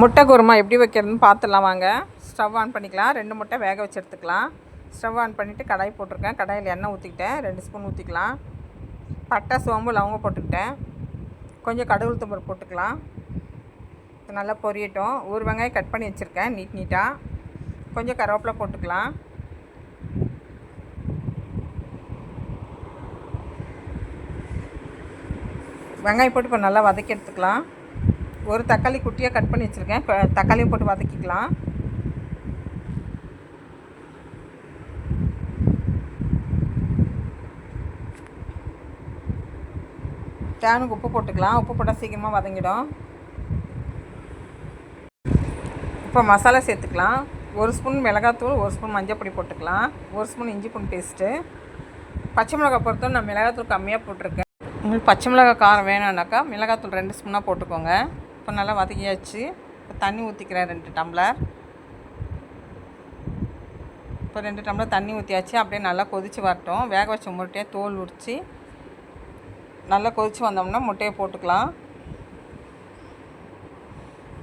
முட்டை குருமா எப்படி வைக்கிறதுன்னு பார்த்துலாம் வாங்க. ஸ்டவ் ஆன் பண்ணிக்கலாம். ரெண்டு முட்டை வேக வச்சு எடுத்துக்கலாம் ஸ்டவ் ஆன் பண்ணிவிட்டு கடாய் போட்டிருக்கேன். கடாயில் எண்ணெய் ஊற்றிக்கிட்டேன் ரெண்டு ஸ்பூன் ஊற்றிக்கலாம் பட்டை சோம்பு லவங்கம் போட்டுக்கிட்டேன். கொஞ்சம் கடவுள் தும்பர் போட்டுக்கலாம். நல்லா பொரியட்டும். ஒரு வெங்காயம் கட் பண்ணி வச்சுருக்கேன். நீட் நீட்டாக கொஞ்சம் கருவேப்பிலை போட்டுக்கலாம். வெங்காயம் போட்டு இப்போ நல்லா வதக்கி எடுத்துக்கலாம். ஒரு தக்காளி குட்டியாக கட் பண்ணி வச்சுருக்கேன். தக்காளியை தக்காளியும் போட்டு வதக்கிக்கலாம். டேனுக்கு உப்பு போட்டுக்கலாம். உப்பு போட்டால் சீக்கிரமாக வதங்கிடும். இப்போ மசாலா சேர்த்துக்கலாம். ஒரு ஸ்பூன் மிளகாத்தூள் ஒரு ஸ்பூன் மஞ்சள் பொடி போட்டுக்கலாம். ஒரு ஸ்பூன் இஞ்சி பூன் பேஸ்ட்டு. பச்சை மிளகாய் பொறுத்தவரை நான் மிளகாத்தூள் கம்மியாக போட்டிருக்கேன். உங்களுக்கு பச்சை மிளகாய் காரம் வேணும்னாக்கா மிளகாத்தூள் ரெண்டு ஸ்பூனாக போட்டுக்கோங்க. இப்போ நல்லா வதக்கியாச்சு. இப்போ தண்ணி ஊற்றிக்கிறேன் ரெண்டு டம்ளர். இப்போ ரெண்டு டம்ளர் தண்ணி ஊற்றியாச்சு அப்படியே நல்லா கொதித்து வரட்டும். வேக வச்ச முட்டையை தோல் உரித்து நல்லா கொதித்து வந்தோம்னா முட்டையை போட்டுக்கலாம்.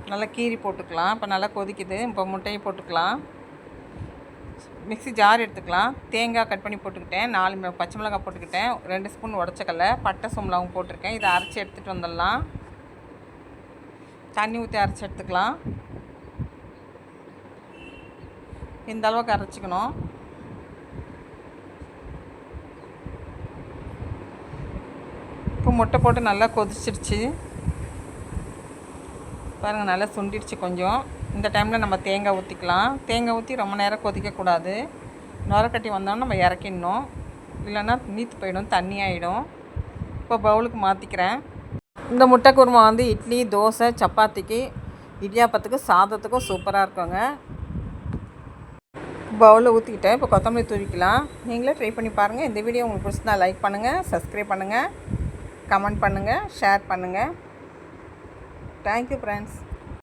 நல்லா கீரி போட்டுக்கலாம். இப்போ நல்லா கொதிக்குது. இப்போ முட்டையை போட்டுக்கலாம். மிக்ஸி ஜார் எடுத்துக்கலாம். தேங்காய் கட் பண்ணி போட்டுக்கிட்டேன். நாலு மி- பச்சை மிளகாய் போட்டுக்கிட்டேன். ரெண்டு ஸ்பூன் உடச்சக்கல்ல. பட்டை சோம்பலாவும் போட்டிருக்கேன். இதை அரைச்சி எடுத்துகிட்டு வந்துடலாம். தண்ணி ஊற்றி அரைச்சி எடுத்துக்கலாம். இந்த அளவுக்கு அரைச்சிக்கணும். இப்போ முட்டை போட்டு நல்லா கொதிச்சிருச்சு. பாருங்கள் நல்லா சுண்டிடுச்சு கொஞ்சம். இந்த டைமில் நம்ம தேங்காய் ஊற்றிக்கலாம் தேங்காய் ஊற்றி ரொம்ப நேரம் கொதிக்கக்கூடாது. நுரக்கட்டி வந்தோன்னா நம்ம இறக்கிடணும். இல்லைன்னா நீத்து போயிடும் தண்ணி ஆகிடும் இப்போ பவுலுக்கு மாற்றிக்கிறேன் இந்த முட்டை குருமா வந்து இட்லி தோசை சப்பாத்திக்கு இடியாப்பத்துக்கு சாதத்துக்கும் சூப்பராக இருக்குங்க. பவுலில் ஊற்றிக்கிட்டேன் இப்போ கொத்தமல்லி தூவிக்கலாம். நீங்களே ட்ரை பண்ணி பாருங்கள் இந்த வீடியோ உங்களுக்கு பிடிச்சிருந்தா லைக் பண்ணுங்கள் சப்ஸ்கிரைப் பண்ணுங்கள் கமெண்ட் பண்ணுங்கள் ஷேர் பண்ணுங்கள் தேங்க்யூ ஃப்ரெண்ட்ஸ்